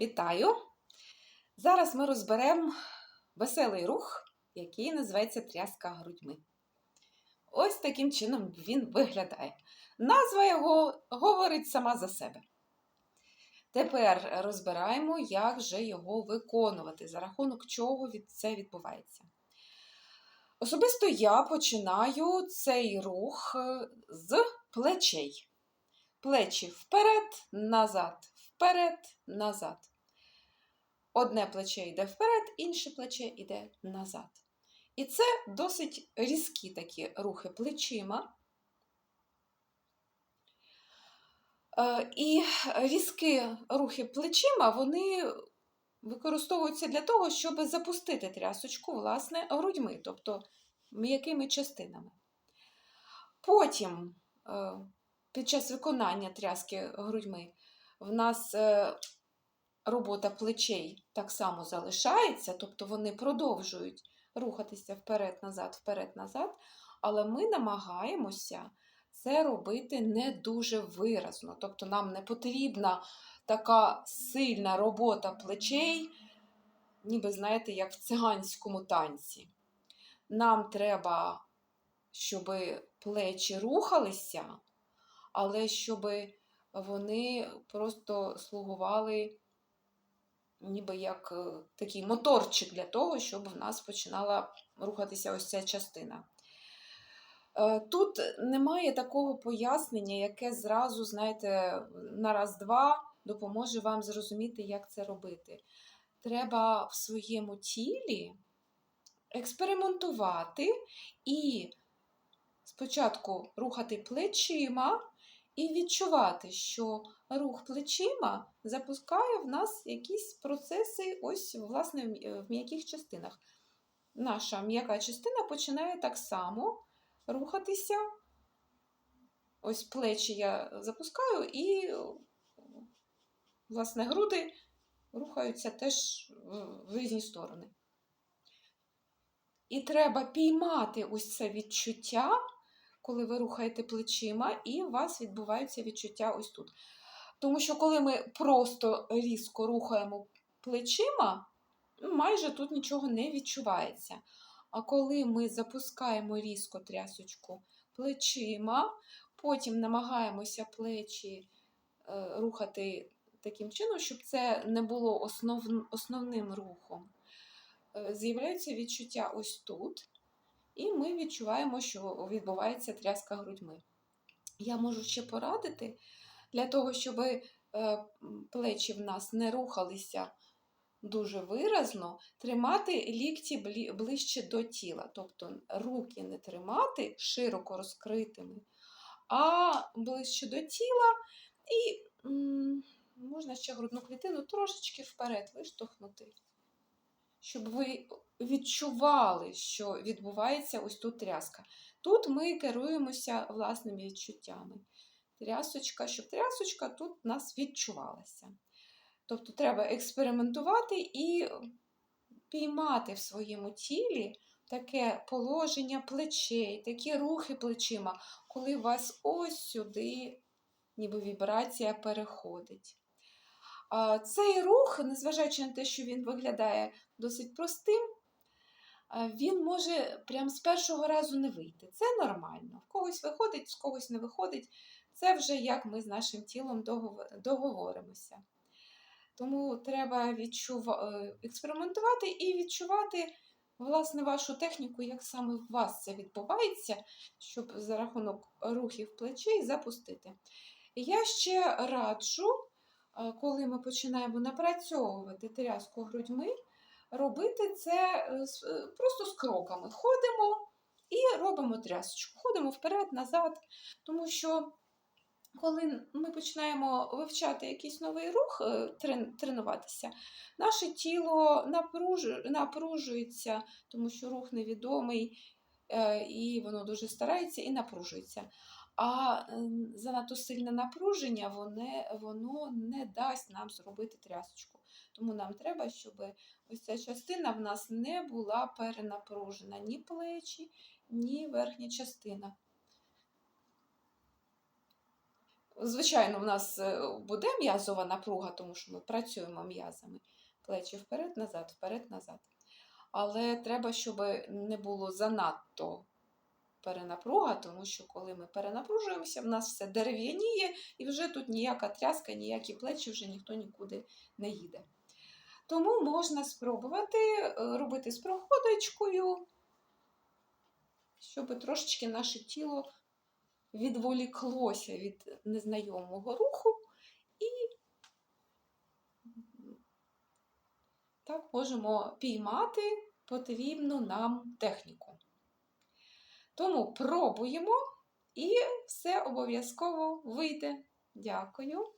Вітаю! Зараз ми розберемо веселий рух, який називається тряска грудьми. Ось таким чином він виглядає. Назва його говорить сама за себе. Тепер розбираємо, як же його виконувати, за рахунок чого це відбувається. Особисто я починаю цей рух е, з плечей. Плечі вперед, назад, вперед, назад. Одне плече йде вперед, інше плече йде назад. І це досить різкі такі рухи плечима. Е, І різкі рухи плечима вони використовуються для того, щоб запустити трясочку, власне, грудьми, тобто м'якими частинами. Потім, е, під час виконання тряски грудьми, в нас е, робота плечей так само залишається, тобто вони продовжують рухатися вперед-назад, вперед-назад, але ми намагаємося це робити не дуже виразно. Тобто нам не потрібна така сильна робота плечей, ніби, знаєте, як в циганському танці. Нам треба, щоб плечі рухалися, але щоб вони просто слугували ніби як е, такий моторчик для того, щоб в нас починала рухатися ось ця частина. Е, Тут немає такого пояснення, яке зразу, знаєте, на раз-два допоможе вам зрозуміти, як це робити. Треба в своєму тілі експериментувати і спочатку рухати плечима і відчувати, що рух плечима запускає в нас якісь процеси ось, власне, в м'яких частинах. Наша м'яка частина починає так само рухатися. Ось плечі я запускаю, і, власне, груди рухаються теж в- в різні сторони. І треба піймати ось це відчуття, коли ви рухаєте плечима, і у вас відбуваються відчуття ось тут. Тому що коли ми просто різко рухаємо плечима, майже тут нічого не відчувається. А коли ми запускаємо різко трясочку плечима, потім намагаємося плечі е, рухати таким чином, щоб це не було основ, основним рухом, е, з'являються відчуття ось тут, і ми відчуваємо, що відбувається тряска грудьми. Я можу ще порадити для того, щоб е, плечі в нас не рухалися дуже виразно, тримати лікті ближче до тіла. Тобто руки не тримати широко розкритими, а ближче до тіла, і можна ще грудну клітину трошечки вперед виштовхнути, щоб ви відчували, що відбувається ось тут тряска. Тут ми керуємося власними відчуттями. Трясочка, щоб трясочка тут в нас відчувалася. Тобто треба експериментувати і піймати в своєму тілі таке положення плечей, такі рухи плечима, коли у вас ось сюди ніби вібрація переходить. Цей рух, незважаючи на те, що він виглядає досить простим, він може прям з першого разу не вийти. Це нормально. В когось виходить, в когось не виходить. Це вже як ми з нашим тілом договоримося. Тому треба відчува... е, експериментувати і відчувати власне вашу техніку, як саме у вас це відбувається, щоб за рахунок рухів плечей запустити. Я ще раджу, коли ми починаємо напрацьовувати тряску грудьми, робити це е, е, просто з кроками. Ходимо і робимо трясочку. Ходимо вперед, назад, тому що коли ми починаємо вивчати якийсь новий рух, е, тренуватися, наше тіло напружується, тому що рух невідомий, е, і воно дуже старається і напружується. А занадто сильне напруження воно, воно не дасть нам зробити трясочку. Тому нам треба, щоб ось ця частина в нас не була перенапружена ні плечі, ні верхня частина. Звичайно, в нас е, буде м'язова напруга, тому що ми працюємо м'язами. Плечі вперед-назад, вперед-назад. Але треба, щоб не було занадто перенапруга, тому що коли ми перенапружуємося, в нас все дерев'яніє, і вже тут ніяка тряска, ніякі плечі вже ніхто нікуди не їде. Тому можна спробувати е, робити з проходочкою, щоб трошечки наше тіло відволіклося від незнайомого руху і так можемо піймати потрібну нам техніку. Тому пробуємо і все обов'язково вийде. Дякую.